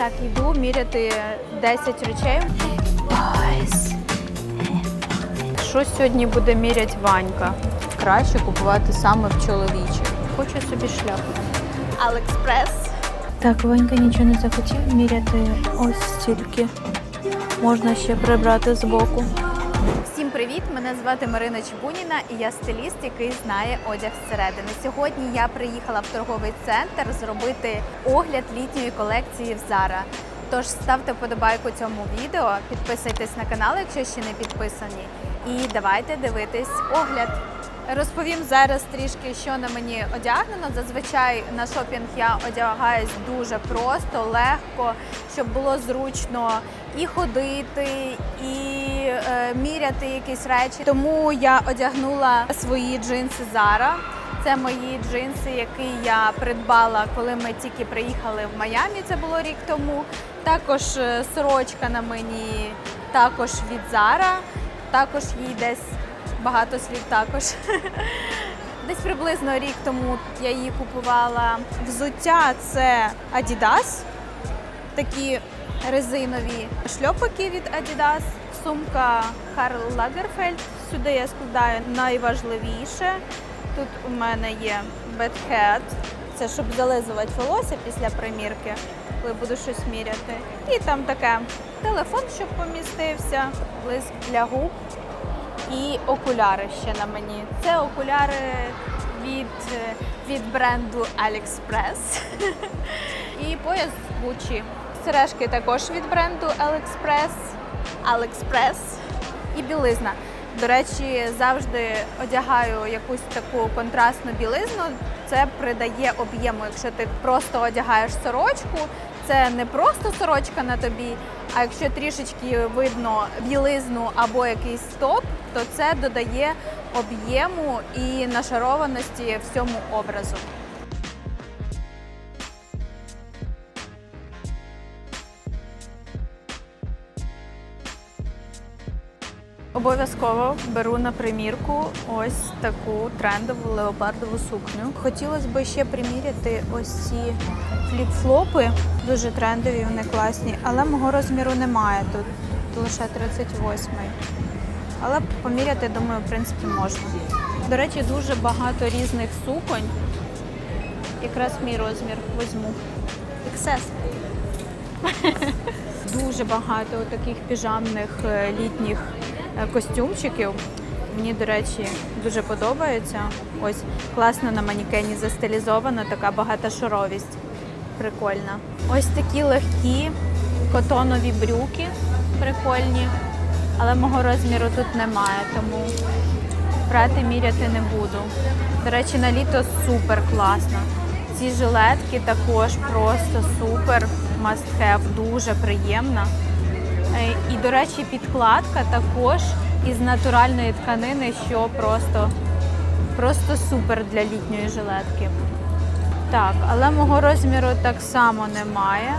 Так, йду міряти 10 речей. Що сьогодні буде міряти Ванька? Краще купувати саме в чоловічі. Хочу собі шляпу. Алекспрес. Так, Ванька нічого не захотів міряти ось стільки. Можна ще прибрати збоку. Привіт! Мене звати Марина Чебуніна і я стиліст, який знає одяг зсередини. Сьогодні я приїхала в торговий центр зробити огляд літньої колекції в Zara. Тож ставте вподобайку цьому відео, підписуйтесь на канал, якщо ще не підписані. І давайте дивитись огляд. Розповім зараз трішки, що на мені одягнено. Зазвичай на шопінг я одягаюсь дуже просто, легко, щоб було зручно і ходити, і е, міряти якісь речі. Тому я одягнула свої джинси Zara. Це мої джинси, які я придбала, коли ми тільки приїхали в Майамі. Це було рік тому. Також е, сорочка на мені також від Zara. Також їй десь багато слів також. Десь приблизно рік тому я її купувала. Взуття це Adidas, такі резинові шльопики від Adidas, сумка Karl Lagerfeld. Сюди я складаю найважливіше. Тут у мене є бетхед. Це щоб зализувати волосся після примірки, коли буду щось міряти. І там таке телефон, щоб помістився, блиск для губ і окуляри ще на мені. Це окуляри від, від бренду AliExpress. і пояс Gucci. Сережки також від бренду AliExpress. AliExpress. І білизна. До речі, завжди одягаю якусь таку контрастну білизну. Це придає об'єму. Якщо ти просто одягаєш сорочку, це не просто сорочка на тобі, а якщо трішечки видно білизну або якийсь топ, то це додає об'єму і нашарованості всьому образу. Обов'язково беру на примірку ось таку трендову леопардову сукню. Хотілося б ще приміряти ось ці фліп-флопи. Дуже трендові, вони класні, але мого розміру немає тут. Лише 38-й. Але поміряти, думаю, в принципі, можна. До речі, дуже багато різних суконь. Якраз мій розмір візьму. XS. Дуже багато таких піжамних е, літніх е, костюмчиків. Мені, до речі, дуже подобається. Ось класно на манікені застилізовано, така багатошаровість. Прикольна. Ось такі легкі котонові брюки, прикольні. Але мого розміру тут немає, тому брати міряти не буду. До речі, на літо супер класно. Ці жилетки також просто супер. Must have, дуже приємна. Е, І, до речі, підкладка також із натуральної тканини, що просто, просто супер для літньої жилетки. Так, але мого розміру так само немає.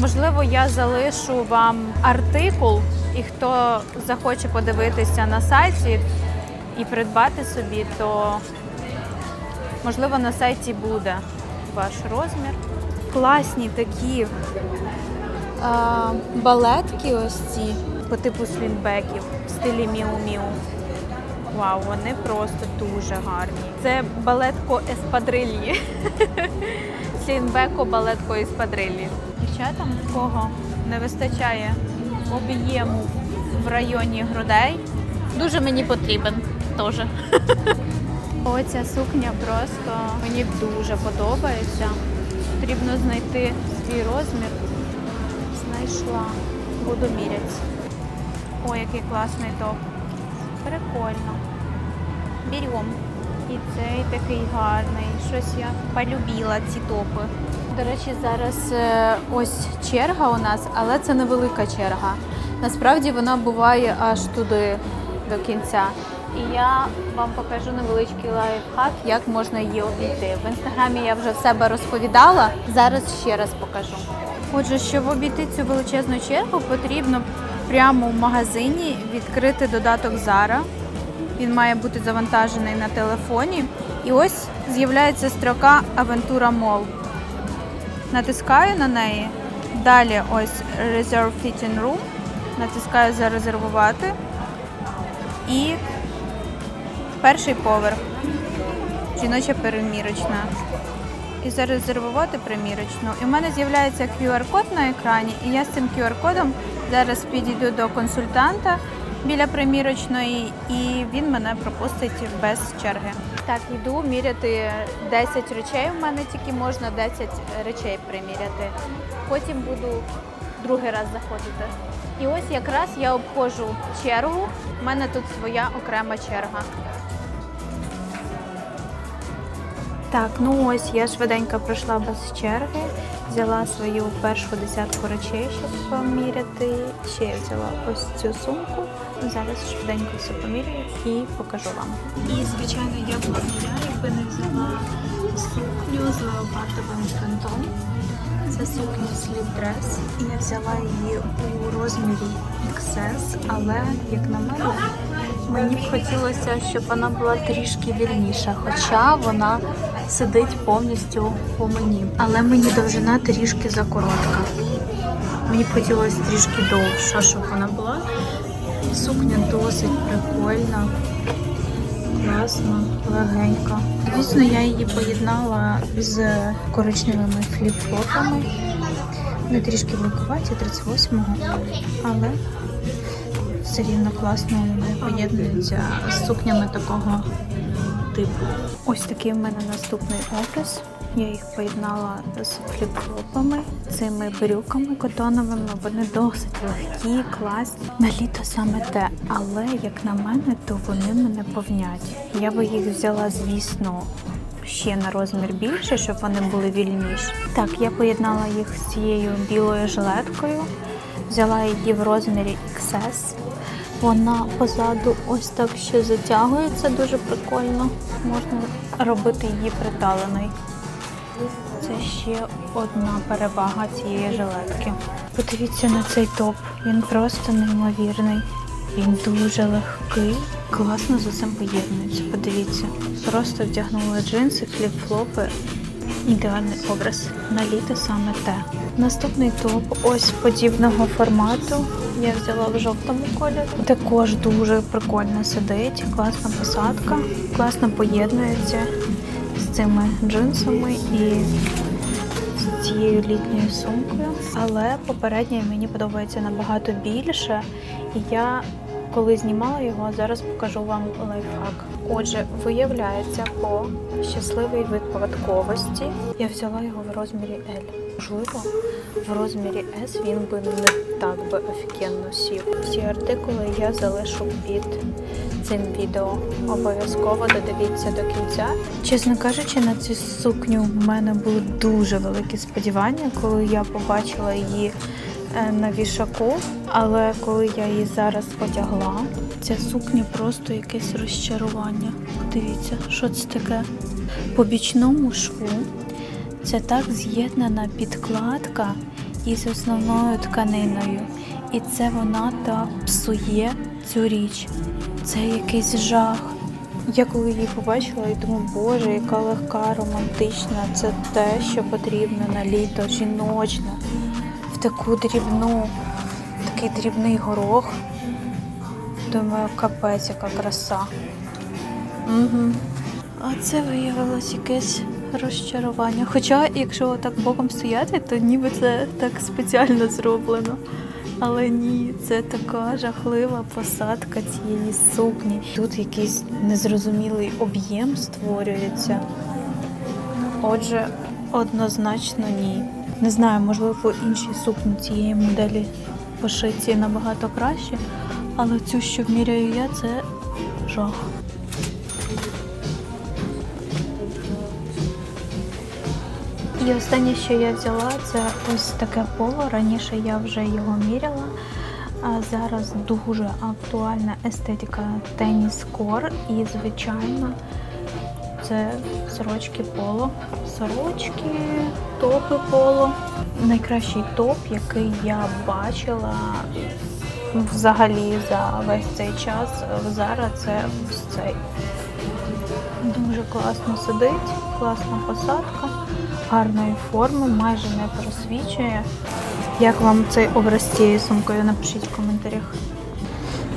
Можливо, я залишу вам артикул, і хто захоче подивитися на сайті і придбати собі, то можливо на сайті буде ваш розмір. Класні такі а, балетки ось ці по типу слінбеків в стилі Міу-Міу. Вау, вони просто дуже гарні. Це балетко еспадрильї. Слінбеко балетко еспадрильї. Дівчатам, кого не вистачає об'єму в районі грудей, дуже мені потрібен теж. Оця сукня просто мені дуже подобається. Потрібно знайти свій розмір. Знайшла. Буду міряти. Ой, який класний топ. Прикольно. Берем. І цей такий гарний. Щось я полюбила ці топи. До речі, зараз е, ось черга у нас, але це невелика черга. Насправді вона буває аж туди до кінця. І я вам покажу невеличкий лайфхак, як можна її обійти. В інстаграмі я вже в себе розповідала. Зараз ще раз покажу. Отже, щоб обійти цю величезну чергу, потрібно прямо в магазині відкрити додаток Zara. Він має бути завантажений на телефоні. І ось з'являється строка Авентура Мол. Натискаю на неї, Далі ось Reserve Fitting Room. Натискаю зарезервувати. І перший поверх. Жіноча перемірочна. І зарезервувати примірочну. І в мене з'являється QR-код на екрані, і я з цим QR-кодом зараз підійду до консультанта біля примірочної, і він мене пропустить без черги. Так, йду міряти 10 речей. У мене тільки можна 10 речей приміряти. Потім буду другий раз заходити. І ось якраз я обходжу чергу. У мене тут своя окрема черга. Так, ну ось я швиденько пройшла без черги, взяла свою першу десятку речей, щоб поміряти. Ще я взяла ось цю сумку. Зараз швиденько все поміряю і покажу вам. І звичайно, я б я, якби не взяла сукню з леопардовим принтом. Це сукня Dress. І я взяла її у розмірі XS, але як на мене, мені б хотілося, щоб вона була трішки вільніша, хоча вона сидить повністю по мені. Але мені довжина трішки закоротка. Мені б хотілося трішки довша, щоб вона була. Сукня досить прикольна, класна, легенька. Звісно, я її поєднала з коричневими фліп-флопами. Вони трішки великуваті, 38-го, але все рівно класно вони поєднуються з сукнями такого типу. Ось такий в мене наступний образ. Я їх поєднала з фліп-флопами, цими брюками котоновими. Вони досить легкі, класні. На літо саме те, але як на мене, то вони мене повнять. Я би їх взяла, звісно, ще на розмір більше, щоб вони були вільніші. Так, я поєднала їх з цією білою жилеткою, взяла її в розмірі XS. Вона позаду ось так ще затягується, дуже прикольно. Можна робити її приталеною. Це ще одна перевага цієї жилетки. Подивіться на цей топ. Він просто неймовірний. Він дуже легкий. Класно з усім поєднується. Подивіться. Просто вдягнула джинси, фліп-флопи. Ідеальний образ. На літо саме те. Наступний топ ось подібного формату. Я взяла в жовтому кольорі. Також дуже прикольно сидить, класна посадка, класно поєднується з цими джинсами і з цією літньою сумкою. Але попередньо мені подобається набагато більше. Я коли знімала його, зараз покажу вам лайфхак. Отже, виявляється, по щасливий випадковості я взяла його в розмірі L. Можливо, в розмірі S він би не так би офігенно сів. Всі артикули я залишу під цим відео. Обов'язково додивіться до кінця. Чесно кажучи, на цю сукню в мене були дуже великі сподівання, коли я побачила її на вішаку. Але коли я її зараз одягла, ця сукня просто якесь розчарування. Дивіться, що це таке? По бічному шву це так з'єднана підкладка із основною тканиною. І це вона так псує цю річ. Це якийсь жах. Я коли її побачила, і думаю, боже, яка легка, романтична. Це те, що потрібно на літо, жіночне, таку дрібну, такий дрібний горох. Думаю, капець, яка краса. Угу. А це виявилось якесь розчарування. Хоча, якщо так боком стояти, то ніби це так спеціально зроблено. Але ні, це така жахлива посадка цієї сукні. Тут якийсь незрозумілий об'єм створюється. Отже, однозначно ні. Не знаю, можливо, інші сукні цієї моделі пошиті набагато краще, але цю, що вміряю я, це жах. І останнє, що я взяла, це ось таке поло. Раніше я вже його міряла. А зараз дуже актуальна естетика теніс кор. І, звичайно, це сорочки поло. Сорочки, топи поло. Найкращий топ, який я бачила взагалі за весь цей час Zara, це цей. Дуже класно сидить, класна посадка, гарної форми, майже не просвічує. Як вам цей образ цією сумкою? Напишіть в коментарях.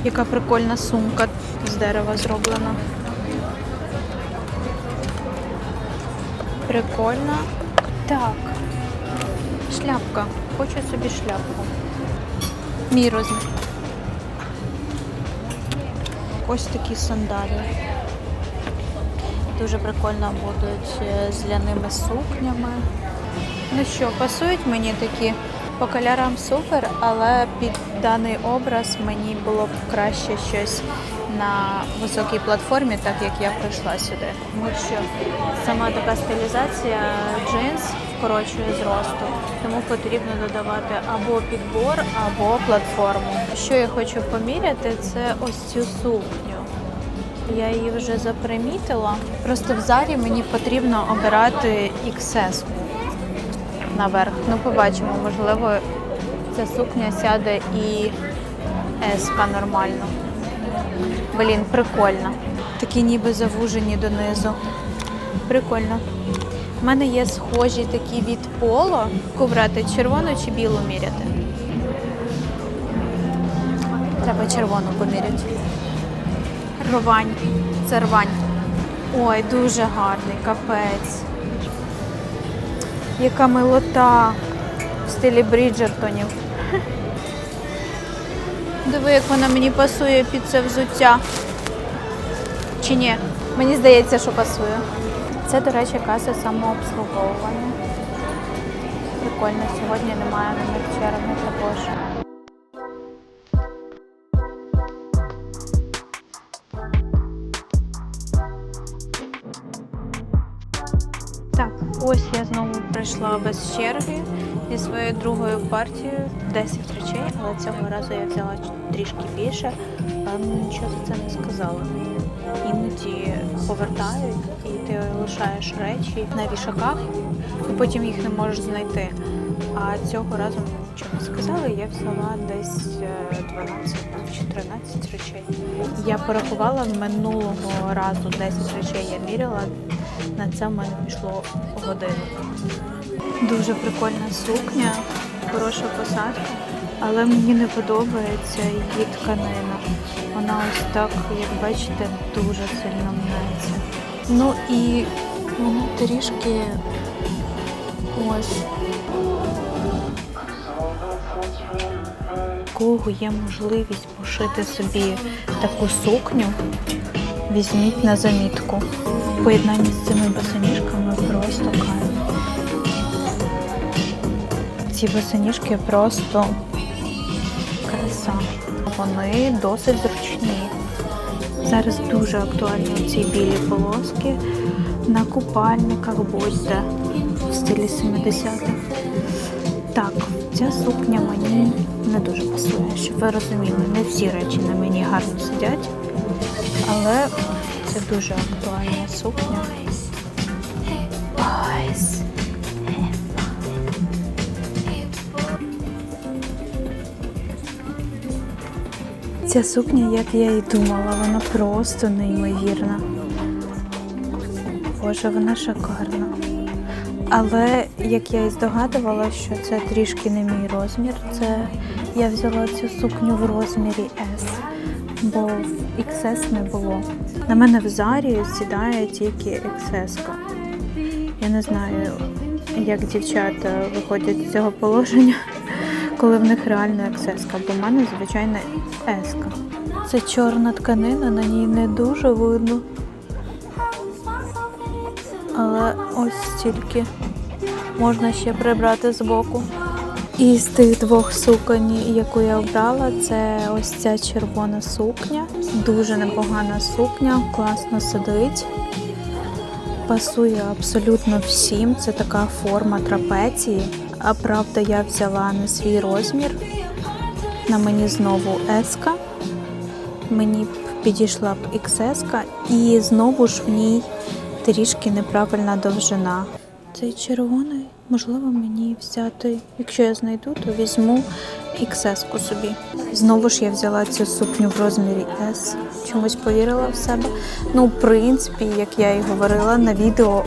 Яка прикольна сумка з дерева зроблена. Прикольна. Так. Шляпка. Хочу собі шляпку. Мій розмір. Ось такі сандалі. Дуже прикольно будуть е, з ляними сукнями. Ну що, пасують мені такі по кольорам супер, але під даний образ мені було б краще щось на високій платформі, так як я прийшла сюди. Тому що сама така стилізація джинс вкорочує зросту, тому потрібно додавати або підбор, або платформу. Що я хочу поміряти, це ось цю сукню. Я її вже запримітила. Просто в зарі мені потрібно обирати XS наверх. Ну, побачимо, можливо, ця сукня сяде і S нормально. Блін, прикольно. Такі ніби завужені донизу. Прикольно. У мене є схожі такі від поло. Яку брати червону чи білу міряти? Треба червону поміряти. Рвань. Це рвань. Ой, дуже гарний, капець. Яка милота в стилі Бріджертонів. Диви, як вона мені пасує під це взуття. Чи ні? Мені здається, що пасує. Це, до речі, каса самообслуговування. Прикольно, сьогодні немає на них черги також. Прийшла без черги зі своєю другою партією 10 речей, але цього разу я взяла трішки більше, але мені нічого за це не сказали. Іноді повертають і ти лишаєш речі на вішаках, і потім їх не можеш знайти. А цього разу мені нічого не сказали, я взяла десь е, 12 чи 13 речей. Я порахувала минулого разу 10 речей я міряла. На це в мене пішло годину. Дуже прикольна сукня, хороша посадка, але мені не подобається її тканина. Вона ось так, як бачите, дуже сильно мнеться. Ну і трішки ось. Кого є можливість пошити собі таку сукню, візьміть на замітку. В поєднанні з цими босоніжками просто кайф. Ці босоніжки просто краса. Вони досить зручні. Зараз дуже актуальні ці білі полоски на купальниках, будь-де в стилі 70-х. Так, ця сукня мені не дуже пасує, щоб ви розуміли, не всі речі на мені гарно сидять, але це дуже актуальна сукня. Ось. Ця сукня, як я і думала, вона просто неймовірна. Боже, вона шикарна. Але як я і здогадувала, що це трішки не мій розмір, це я взяла цю сукню в розмірі S, бо в XS не було. На мене в зарі сідає тільки XS. Я не знаю, як дівчата виходять з цього положення, коли в них реально XS, бо в мене звичайно S. -ка. Це чорна тканина, на ній не дуже видно. Але ось стільки можна ще прибрати з боку. І з тих двох суконь, яку я обрала, це ось ця червона сукня. Дуже непогана сукня, класно сидить. Пасує абсолютно всім. Це така форма трапеції. А правда, я взяла не свій розмір. На мені знову еска. Мені підійшла б XS, і знову ж в ній трішки неправильна довжина. Цей червоний, можливо, мені взяти. Якщо я знайду, то візьму XS собі. Знову ж я взяла цю сукню в розмірі S. Чомусь повірила в себе. Ну, в принципі, як я і говорила, на відео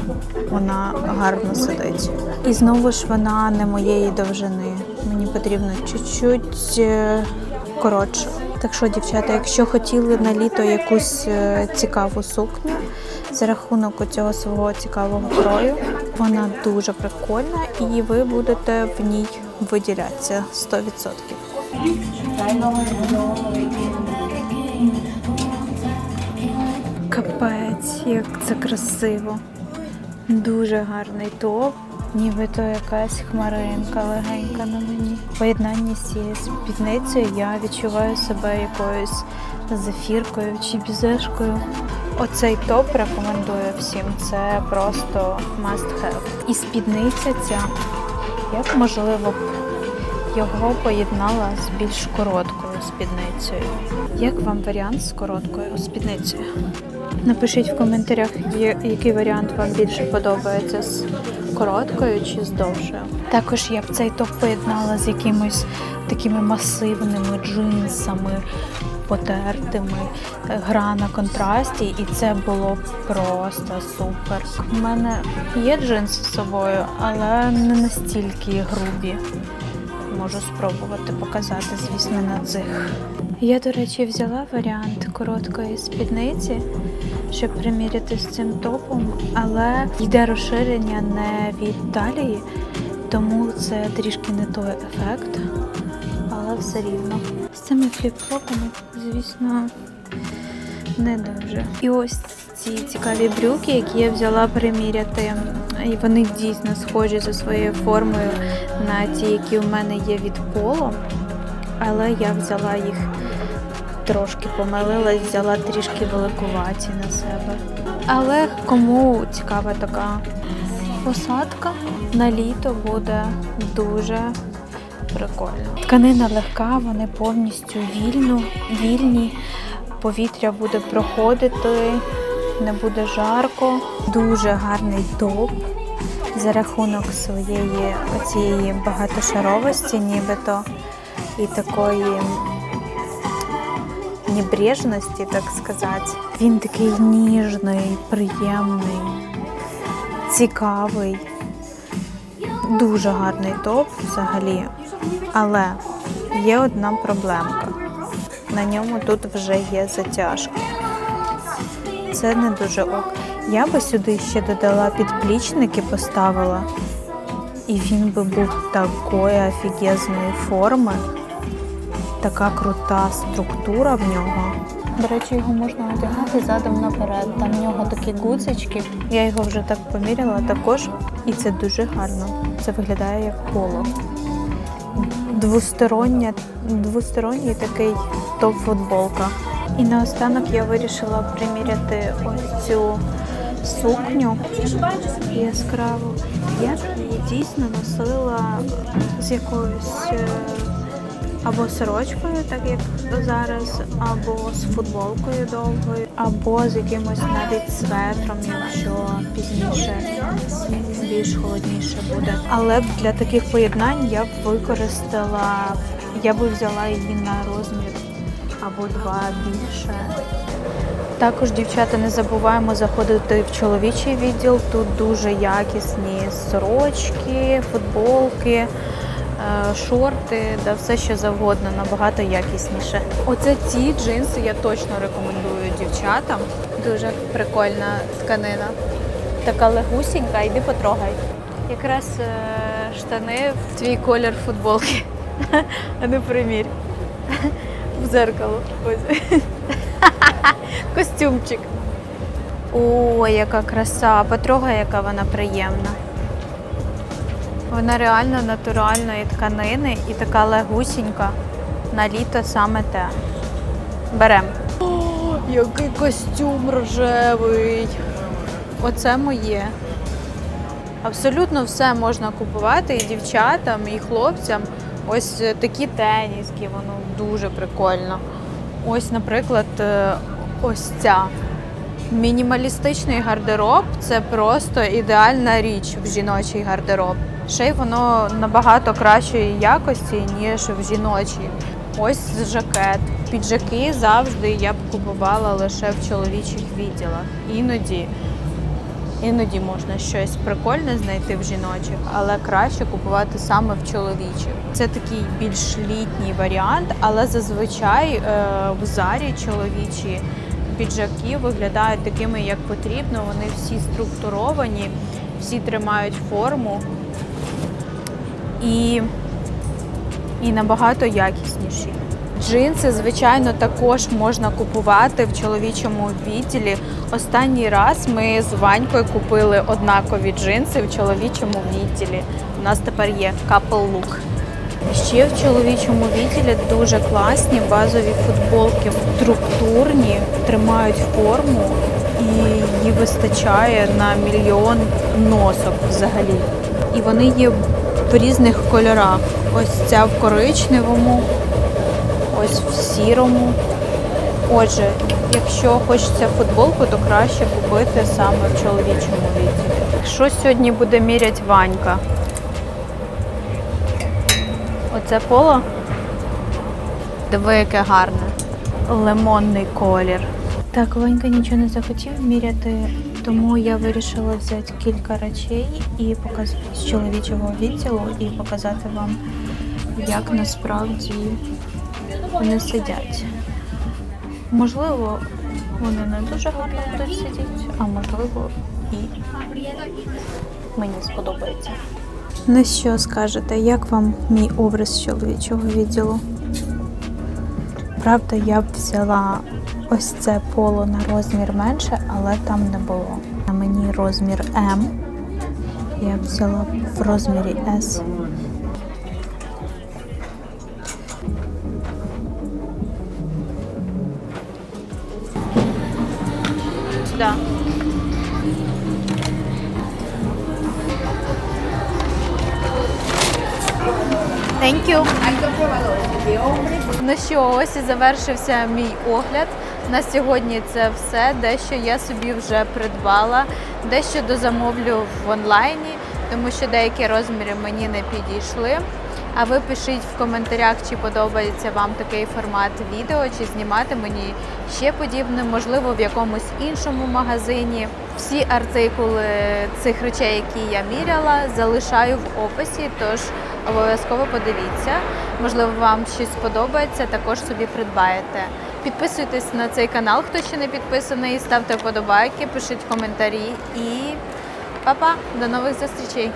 вона гарно сидить. І знову ж вона не моєї довжини. Мені мені потрібно чуть-чуть е, коротше. Так що, дівчата, якщо хотіли на літо якусь е, цікаву сукню за рахунок цього свого цікавого крою, вона дуже прикольна і ви будете в ній виділятися 100%. Капець, як це красиво. Дуже гарний топ, нібито якась хмаринка легенька на мені. В поєднанні з цією спідницею я відчуваю себе якоюсь зефіркою чи бізешкою. Оцей топ рекомендую всім. Це просто must have. І спідниця ця, можливо б його поєднала з більш короткою спідницею. Як вам варіант з короткою спідницею? Напишіть в коментарях, який варіант вам більше подобається з короткою чи з довшою. Також я б цей топ поєднала з якимось такими масивними джинсами, потертими, е, гра на контрасті, і це було просто супер. У мене є джинси з собою, але не настільки грубі. Можу спробувати показати, звісно, на цих. Я, до речі, взяла варіант короткої спідниці, щоб приміряти з цим топом, але йде розширення не від талії, тому це трішки не той ефект, все рівно. З цими фліп-флопами, звісно, не дуже. І ось ці цікаві брюки, які я взяла приміряти. І вони дійсно схожі за своєю формою на ті, які у мене є від поло. Але я взяла їх трошки помилилась, взяла трішки великуваті на себе. Але кому цікава така посадка, на літо буде дуже прикольно. Тканина легка, вони повністю вільну, вільні. Повітря буде проходити, не буде жарко. Дуже гарний топ за рахунок своєї оцієї багатошаровості, нібито і такої небрежності, так сказати. Він такий ніжний, приємний, цікавий. Дуже гарний топ взагалі. Але є одна проблемка. На ньому тут вже є затяжка. Це не дуже ок. Я би сюди ще додала підплічники, поставила, і він би був такої офігезної форми, така крута структура в нього. До речі, його можна одягати задом наперед. Там в нього такі гудзички. Я його вже так поміряла також, і це дуже гарно. Це виглядає як поло. Двостороння, двосторонній такий топ-футболка. І наостанок я вирішила приміряти ось цю сукню яскраву. Я дійсно носила з якоюсь е, або сорочкою, так як зараз, або з футболкою довгою, або з якимось навіть светром, якщо пізніше більш холодніше буде. Але для таких поєднань я б використала, я б взяла її на розмір або два більше. Також, дівчата, не забуваємо заходити в чоловічий відділ. Тут дуже якісні сорочки, футболки, е, шорти, да все що завгодно, набагато якісніше. Оце ці джинси я точно рекомендую дівчатам. Дуже прикольна тканина. Така легусінька, йди потрогай. Якраз е, штани в твій колір футболки. А не примір. В зеркало. Ось. Костюмчик. О, яка краса. Потрогай, яка вона приємна. Вона реально натуральної тканини і така легусінька. На літо саме те. Берем. О, який костюм рожевий. Оце моє. Абсолютно все можна купувати і дівчатам, і хлопцям. Ось е, такі теніски, воно дуже прикольно. Ось, наприклад, е, ось ця. Мінімалістичний гардероб це просто ідеальна річ в жіночий гардероб. Ще й воно набагато кращої якості, ніж в жіночій. Ось жакет. Піджаки завжди я б купувала лише в чоловічих відділах. Іноді Іноді можна щось прикольне знайти в жіночих, але краще купувати саме в чоловічих. Це такий більш літній варіант, але зазвичай е, в зарі чоловічі піджаки виглядають такими, як потрібно. Вони всі структуровані, всі тримають форму і, і набагато якісніші. Джинси, звичайно, також можна купувати в чоловічому відділі. Останній раз ми з Ванькою купили однакові джинси в чоловічому відділі. У нас тепер є couple look. Ще в чоловічому відділі дуже класні базові футболки, структурні, тримають форму і її вистачає на мільйон носок взагалі. І вони є в різних кольорах. Ось ця в коричневому, ось в сірому. Отже, якщо хочеться футболку, то краще купити саме в чоловічому відділі. Що сьогодні буде міряти Ванька? Оце поло? Диви, яке гарне. Лимонний колір. Так, Ванька нічого не захотів міряти, тому я вирішила взяти кілька речей і показати з чоловічого відділу і показати вам, як насправді вони сидять. Можливо, вони не дуже гарно будуть сидіти, а можливо і мені сподобається. Ну що скажете, як вам мій образ чоловічого відділу? Правда, я б взяла ось це поло на розмір менше, але там не було. На мені розмір М. Я б взяла в розмірі S. Thank you. Ну що, ось і завершився мій огляд. На сьогодні це все. Дещо я собі вже придбала, дещо дозамовлю в онлайні, тому що деякі розміри мені не підійшли. А ви пишіть в коментарях, чи подобається вам такий формат відео, чи знімати мені ще подібне, можливо, в якомусь іншому магазині. Всі артикули цих речей, які я міряла, залишаю в описі, тож обов'язково подивіться. Можливо, вам щось сподобається, також собі придбаєте. Підписуйтесь на цей канал, хто ще не підписаний, ставте вподобайки, пишіть коментарі і па-па, до нових зустрічей!